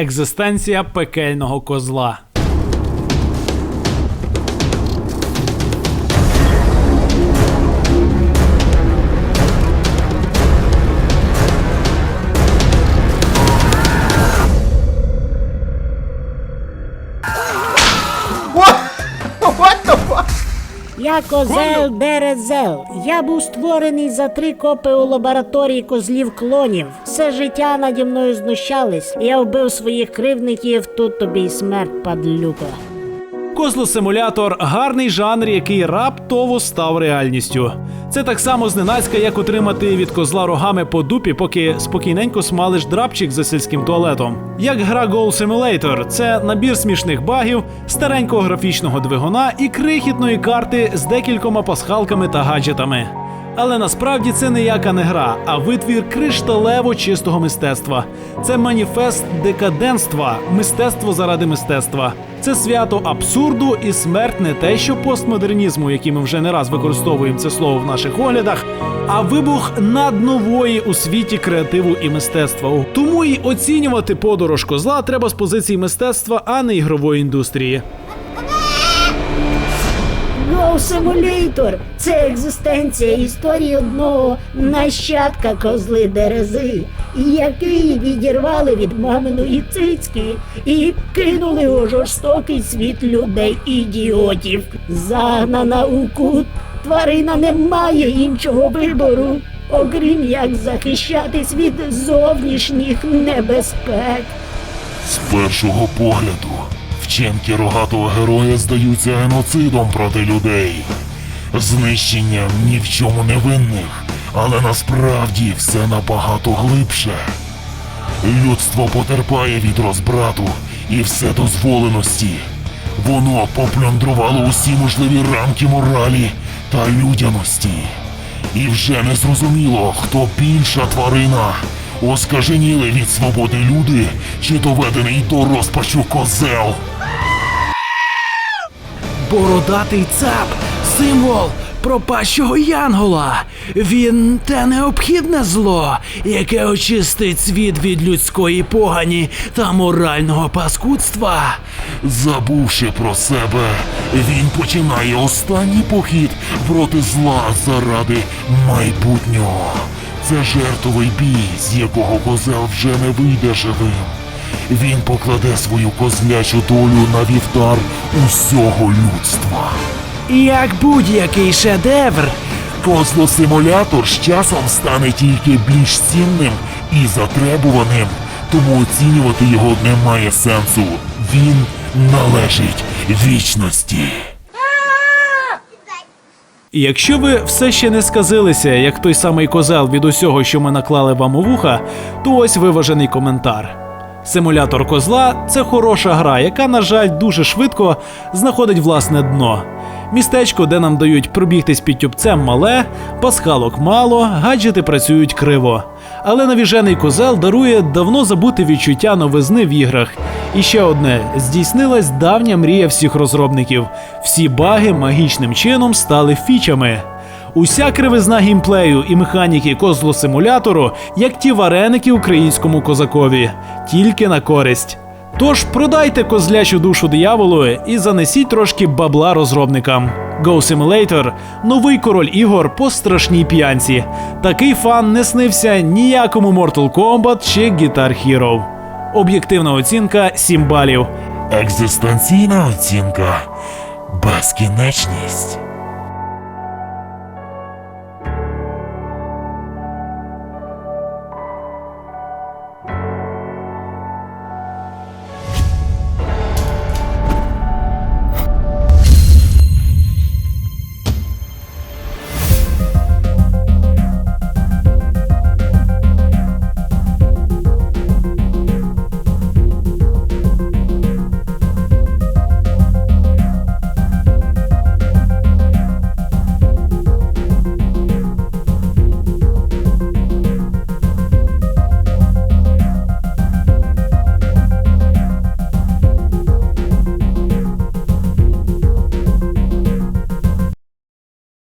Екзистенція пекельного козла. Я козел Дерезел. Я був створений за три копи у лабораторії козлів клонів. Все життя наді мною знущались. Я вбив своїх кривдників, тут тобі й смерть, падлюка. Козлосимулятор гарний жанр, який раптово став реальністю. Це так само зненацька, як отримати від козла рогами по дупі, поки спокійненько смалиш драпчик за сільським туалетом. Як гра Goal Simulator – це набір смішних багів, старенького графічного двигуна і крихітної карти з декількома пасхалками та гаджетами. Але насправді це ніяка не гра, а витвір кришталево чистого мистецтва. Це маніфест декаденства, мистецтво заради мистецтва. Це свято абсурду і смерть не те, що постмодернізму, який ми вже не раз використовуємо це слово в наших оглядах, а вибух наднової у світі креативу і мистецтва. Тому і оцінювати подорож козла треба з позиції мистецтва, а не ігрової індустрії. Simulator – це екзистенція історії одного нащадка козли Дерези, який відірвали від маминої цицьки і кинули у жорстокий світ людей ідіотів. Загнана у кут, тварина не має іншого вибору, окрім як захищатись від зовнішніх небезпек. З першого погляду вчинки рогатого героя здаються геноцидом проти людей, знищенням ні в чому не винних, але насправді все набагато глибше. Людство потерпає від розбрату і вседозволеності. Воно поплюндрувало усі можливі рамки моралі та людяності. І вже не зрозуміло, хто більша тварина. Оскаженіли від свободи люди чи доведений до розпачу козел. Бородатий цап символ пропащого янгола. Він те необхідне зло, яке очистить світ від людської погані та морального паскудства. Забувши про себе, він починає останній похід проти зла заради майбутнього. Це жертовий бій, з якого козел вже не вийде живим. Він покладе свою козлячу долю на вівтар усього людства. Як будь-який шедевр, Козлосимулятор з часом стане тільки більш цінним і затребуваним, тому оцінювати його немає сенсу. Він належить вічності. Якщо ви все ще не сказилися, як той самий козел від усього, що ми наклали вам у вуха, то ось виважений коментар. Симулятор козла це хороша гра, яка, на жаль, дуже швидко знаходить власне дно. Містечко, де нам дають пробігтись під тюбцем мале, пасхалок мало, гаджети працюють криво. Але навіжений козел дарує давно забути відчуття новизни в іграх. І ще одне здійснилась давня мрія всіх розробників. Всі баги магічним чином стали фічами. Уся кривизна геймплею і механіки козлосимулятору, як ті вареники українському козакові, тільки на користь. Тож продайте козлячу душу дияволу і занесіть трошки бабла розробникам. Go Simulator – новий король ігор по страшній п'янці. Такий фан не снився ніякому Mortal Kombat чи Guitar Hero. Об'єктивна оцінка 7 балів. Екзистенційна оцінка безкінечність.